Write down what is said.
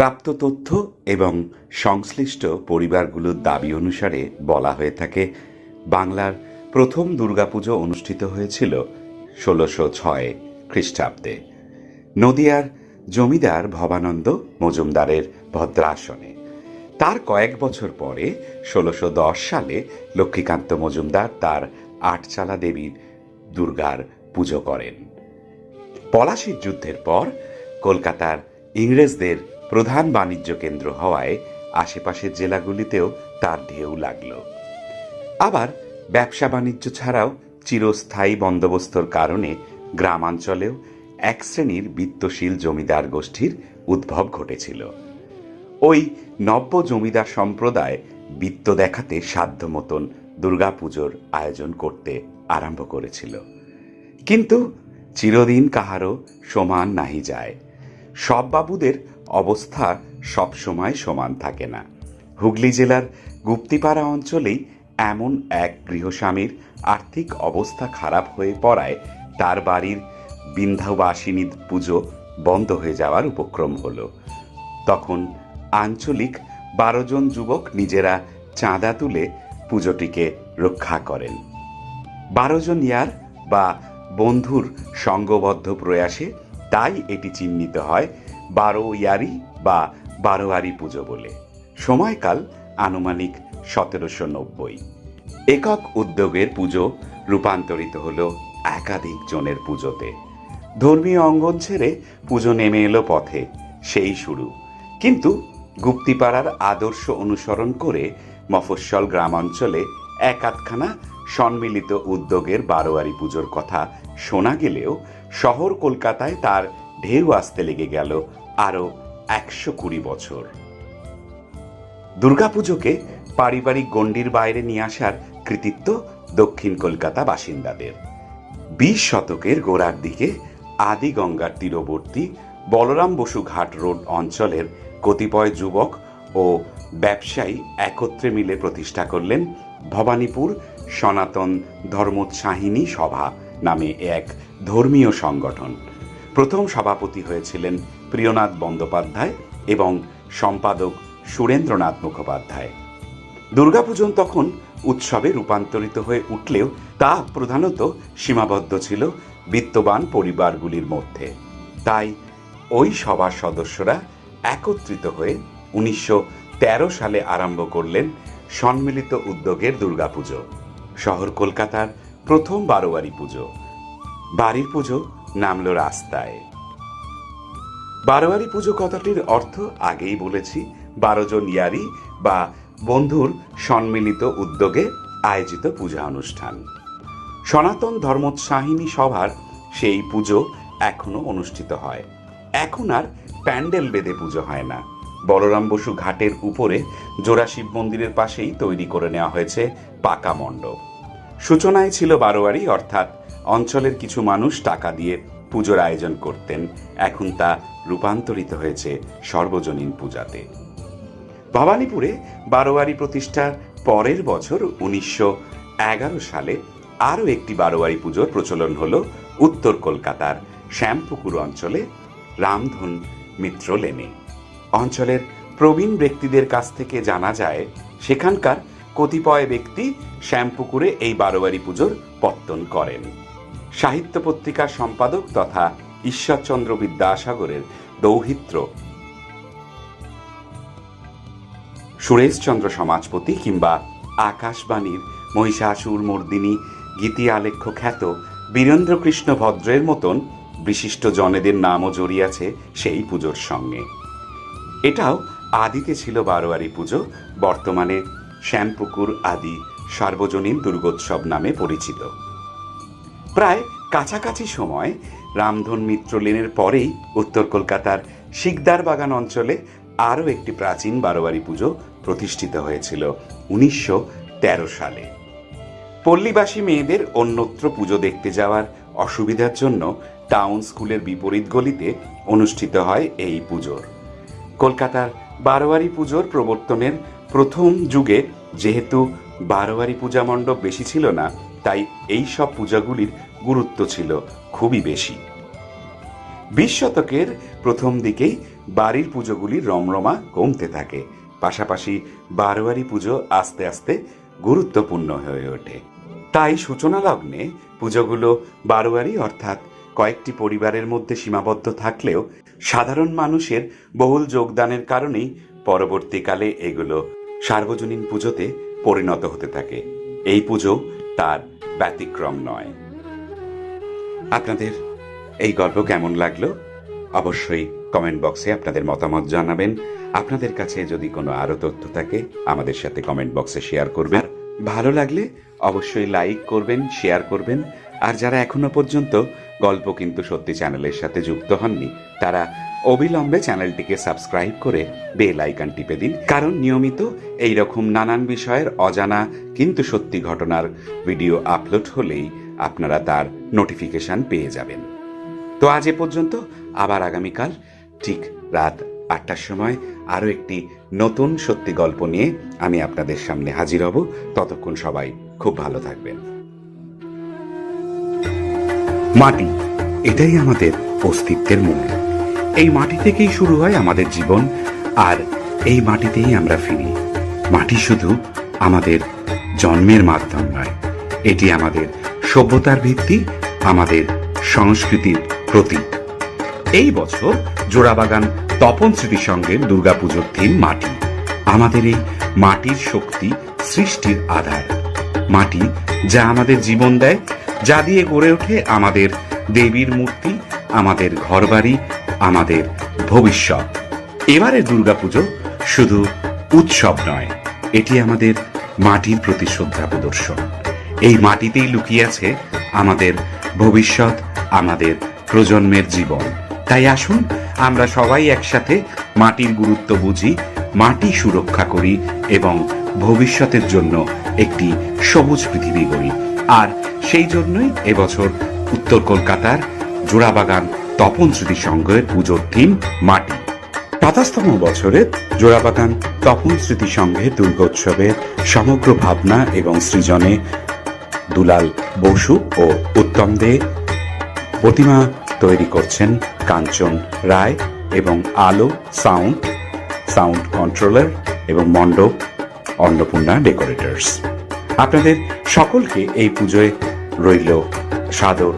প্রাপ্ত তথ্য এবং সংশ্লিষ্ট পরিবারগুলোর দাবি অনুসারে বলা হয়ে থাকে, বাংলার প্রথম দুর্গাপুজো অনুষ্ঠিত হয়েছিল ষোলোশো ছয় খ্রিস্টাব্দে। নদিয়ার জমিদার ভবানন্দ মজুমদারের ভদ্রাসনে। তার কয়েক বছর পরে, ষোলোশো দশ সালে লক্ষ্মীকান্ত মজুমদার তার আটচালা দেবীর দুর্গার পুজো করেন। পলাশির যুদ্ধের পর কলকাতার ইংরেজদের প্রধান বাণিজ্য কেন্দ্র হওয়ায় আশেপাশের জেলাগুলিতেও তার ঢেউ লাগল। আবার ব্যবসা বাণিজ্য ছাড়াও চিরস্থায়ী বন্দোবস্তর কারণে গ্রামাঞ্চলেও এক শ্রেণির বিত্তশীল জমিদার গোষ্ঠীর উদ্ভব ঘটেছিল। ওই নব্য জমিদার সম্প্রদায় বিত্ত দেখাতে সাধ্য মতন দুর্গাপুজোর আয়োজন করতে আরম্ভ করেছিল। কিন্তু চিরদিন কাহারও সমান নাহি যায়। সব বাবুদের অবস্থা সবসময় সমান থাকে না। হুগলি জেলার গুপ্তিপাড়া অঞ্চলেই এমন এক গৃহস্বামীর আর্থিক অবস্থা খারাপ হয়ে পড়ায় তার বাড়ির বিন্ধ্যাবাসিনী পুজো বন্ধ হয়ে যাওয়ার উপক্রম হলো। তখন আঞ্চলিক বারো জন যুবক নিজেরা চাঁদা তুলে পুজোটিকে রক্ষা করেন। বারো জন ইয়ার বা বন্ধুর সঙ্গবদ্ধ প্রয়াসে তাই এটি চিহ্নিত হয় বারো ইয়ারি বা বারোয়ারি পুজো বলে। সময়কাল আনুমানিক সতেরোশো নব্বই। একক উদ্যোগের পুজো রূপান্তরিত হল একাধিক জনের পুজোতে। ধর্মীয় অঙ্গন ছেড়ে পুজো নেমে এলো পথে, সেই শুরু। কিন্তু গুপ্তিপাড়ার আদর্শ অনুসরণ করে মফস্বল গ্রামাঞ্চলে এক আধখানা সম্মিলিত উদ্যোগের বারোয়ারি পুজোর কথা শোনা গেলেও শহর কলকাতায় তার ঢেউ আসতে লেগে গেল আরও একশো কুড়ি বছর। দুর্গাপুজোকে পারিবারিক গণ্ডির বাইরে নিয়ে আসার কৃতিত্ব দক্ষিণ কলকাতা বাসিন্দাদের। বিশ শতকের গোড়ার দিকে আদি গঙ্গার তীরবর্তী বলরাম বসু ঘাট রোড অঞ্চলের কতিপয় যুবক ও ব্যবসায়ী একত্রে মিলে প্রতিষ্ঠা করলেন ভবানীপুর সনাতন ধর্মোৎসাহিনী সভা নামে এক ধর্মীয় সংগঠন। প্রথম সভাপতি হয়েছিলেন প্রিয়নাথ বন্দ্যোপাধ্যায় এবং সম্পাদক সুরেন্দ্রনাথ মুখোপাধ্যায়। দুর্গাপূজন তখন উৎসবে রূপান্তরিত হয়ে উঠলেও তা প্রধানত সীমাবদ্ধ ছিল বিত্তবান পরিবারগুলির মধ্যে। তাই ওই সভার সদস্যরা একত্রিত হয়ে উনিশশো তেরো সালে আরম্ভ করলেন সম্মিলিত উদ্যোগের দুর্গাপুজো। শহর কলকাতার প্রথম বারোয়ারি পুজো। বাড়ির পুজো নামল রাস্তায়। বারোয়ারি পুজো কথাটির অর্থ আগেই বলেছি, বারো জন ইয়ারি বা বন্ধুর সম্মিলিত উদ্যোগে আয়োজিত পূজা অনুষ্ঠান। সনাতন ধর্মোৎসাহিনী সভার সেই পুজো এখনও অনুষ্ঠিত হয়। এখন আর প্যান্ডেল বেঁধে পুজো হয় না। বলরাম বসু ঘাটের উপরে জোড়া শিব মন্দিরের পাশেই তৈরি করে নেওয়া হয়েছে পাকা মণ্ডপ। সূচনায় ছিল বারোয়ারি, অর্থাৎ অঞ্চলের কিছু মানুষ টাকা দিয়ে পুজোর আয়োজন করতেন। এখন তা রূপান্তরিত হয়েছে সর্বজনীন পূজাতে। ভবানীপুরে বারোয়ারি প্রতিষ্ঠার পরের বছর উনিশশো এগারো সালে আরও একটি বারোয়ারি পুজোর প্রচলন হল উত্তর কলকাতার শ্যামপুকুর অঞ্চলে রামধন মিত্র লেনে। অঞ্চলের প্রবীণ ব্যক্তিদের কাছ থেকে জানা যায়, সেখানকার কতিপয় ব্যক্তি শ্যামপুকুরে এই বারোয়ারি পুজোর পত্তন করেন। সাহিত্য পত্রিকার সম্পাদক তথা ঈশ্বরচন্দ্র বিদ্যাসাগরের দৌহিত্র। সুরেশচন্দ্র সমাজপতি কিংবা আকাশবাণীর মহিষাসুর মর্দিনী, গীতি আলেখ্য খ্যাত বীরেন্দ্রকৃষ্ণ ভদ্রের মতন বিশিষ্ট জনেদের নামও জড়িয়েছে সেই পুজোর সঙ্গে। এটাও আদিতে ছিল বারোয়ারি পুজো, বর্তমানে শ্যামপুকুর আদি সার্বজনীন দুর্গোৎসব নামে পরিচিত। প্রায় কাছাকাছি সময় রামধন মিত্র লেনের পরেই উত্তর কলকাতার শিকদার বাগান অঞ্চলে আরও একটি প্রাচীন বারোয়ারি পুজো প্রতিষ্ঠিত হয়েছিল উনিশশো তেরো সালে। পল্লীবাসী মেয়েদের অন্যত্র পুজো দেখতে যাওয়ার অসুবিধার জন্য টাউন স্কুলের বিপরীত গলিতে অনুষ্ঠিত হয় এই পুজোর কলকাতার বারোয়ারি পুজোর প্রবর্তনের প্রথম যুগে যেহেতু বারোয়ারি পূজা মণ্ডপ বেশি ছিল না তাই এই সব পূজাগুলির গুরুত্ব ছিল খুবই বেশি। বিশ শতকের প্রথম দিকেই বাড়ির পুজোগুলির রমরমা কমতে থাকে, পাশাপাশি বারোয়ারি পুজো আস্তে আস্তে গুরুত্বপূর্ণ হয়ে ওঠে। তাই সূচনা লগ্নে পুজোগুলো বারোয়ারি অর্থাৎ কয়েকটি পরিবারের মধ্যে সীমাবদ্ধ থাকলেও সাধারণ মানুষের বহুল যোগদানের কারণেই পরবর্তীকালে এগুলো সার্বজনীন পুজোতে পরিণত হতে থাকে। এই পুজো তার ব্যতিক্রম নয়। আপনাদের এই গল্প কেমন লাগল? অবশ্যই কমেন্ট বক্সে আপনাদের মতামত জানাবেন। আপনাদের কাছে যদি কোনো আরও তথ্য থাকে, আমাদের সাথে কমেন্ট বক্সে শেয়ার করবেন। ভালো লাগলে অবশ্যই লাইক করবেন, শেয়ার করবেন। আর যারা এখনও পর্যন্ত গল্প কিন্তু সত্যি চ্যানেলের সাথে যুক্ত হননি। তারা অবিলম্বে চ্যানেলটিকে সাবস্ক্রাইব করে বেল আইকন টিপে দিন, কারণ নিয়মিত এই রকম নানান বিষয়ের অজানা কিন্তু সত্যি ঘটনার ভিডিও আপলোড হলেই আপনারা তার নোটিফিকেশন পেয়ে যাবেন। তো আজ এ পর্যন্ত, আবার আগামীকাল, ঠিক রাত আটটার সময় আরও একটি নতুন সত্যি গল্প নিয়ে আমি আপনাদের সামনে হাজির হব। ততক্ষণ সবাই খুব ভালো থাকবেন। মাটি, এটাই আমাদের অস্তিত্বের মূল। এই মাটি থেকেই শুরু হয় আমাদের জীবন, আর এই মাটিতেই আমরা ফিরি। মাটি শুধু আমাদের জন্মের মাধ্যম নয়, এটি আমাদের সভ্যতার ভিত্তি, আমাদের সংস্কৃতির প্রতীক। এই বছর জোড়াবাগান তপন স্মৃতি সঙ্গের দুর্গাপুজোর থিম মাটি। আমাদের এই মাটির শক্তি সৃষ্টির আধার। মাটি যা আমাদের জীবন দেয় যা দিয়ে গড়ে ওঠে আমাদের দেবীর মূর্তি, আমাদের ঘরবাড়ি, আমাদের ভবিষ্যৎ। এবারে দুর্গাপুজো শুধু উৎসব নয়, এটি আমাদের মাটির প্রতি শ্রদ্ধা প্রদর্শন। এই মাটিতেই লুকিয়ে আছে আমাদের ভবিষ্যৎ, আমাদের প্রজন্মের জীবন। তাই আসুন, আমরা সবাই একসাথে মাটির গুরুত্ব বুঝি, মাটি সুরক্ষা করি এবং ভবিষ্যতের জন্য একটি সবুজ পৃথিবী গড়ি। আর সেই জন্যই এবছর উত্তর কলকাতার জোড়াবাগান তপন স্মৃতি সংঘের পুজোর থিম মাটি। পঁচাশতম বছরের জোড়াবাগান তপন স্মৃতি সংঘের দুর্গোৎসবের সমগ্র ভাবনা এবং সৃজনে দুলাল বসু ও উত্তম দে প্রতিমা তৈরি করছেন কাঞ্চন রায় এবং আলো সাউন্ড সাউন্ড কন্ট্রোলার এবং মণ্ডপ অন্নপূর্ণা ডেকোরেটর্স। আপনাদের সকলকে এই পুজোয় রইল সাদর